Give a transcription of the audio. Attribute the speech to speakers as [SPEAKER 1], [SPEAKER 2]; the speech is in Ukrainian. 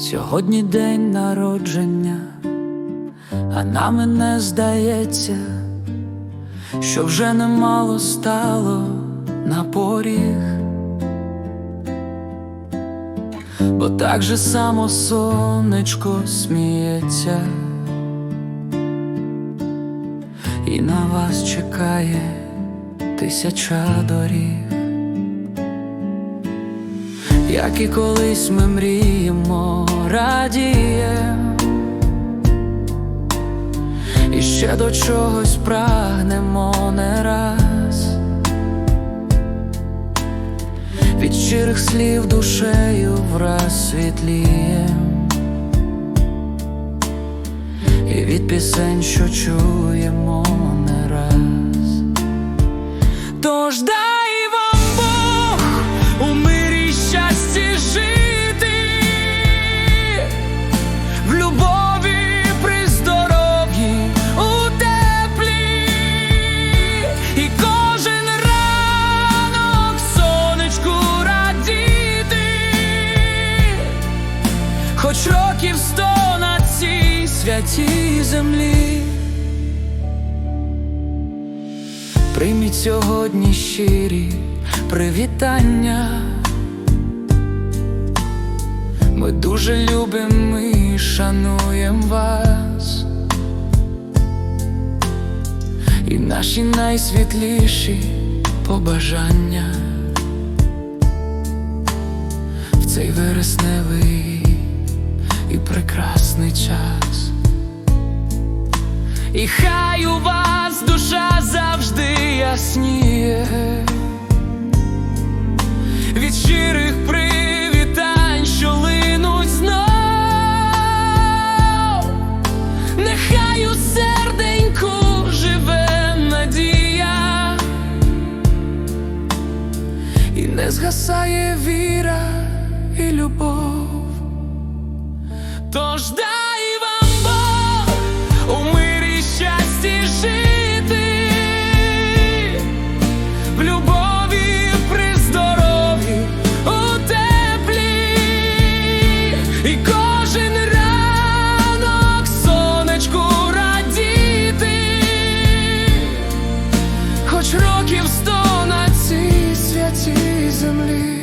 [SPEAKER 1] Сьогодні день народження, а нам і не здається, що вже немало стало на поріг, бо так же само сонечко сміється, і на вас чекає тисяча доріг. Як і колись ми мріємо, радієм. І ще до чогось прагнемо не раз. Від щирих слів душею враз світлієм. І від пісень, що чуємо не раз. Тож дай цій землі. Прийміть сьогодні щирі привітання. Ми дуже любимо і шануємо вас. І наші найсвітліші побажання в цей вересневий і прекрасний час. І хай у вас душа завжди ясніє. Від щирих привітань, що линуть знов, нехай у серденьку живе надія, і не згасає віра і любов. Тож дай family.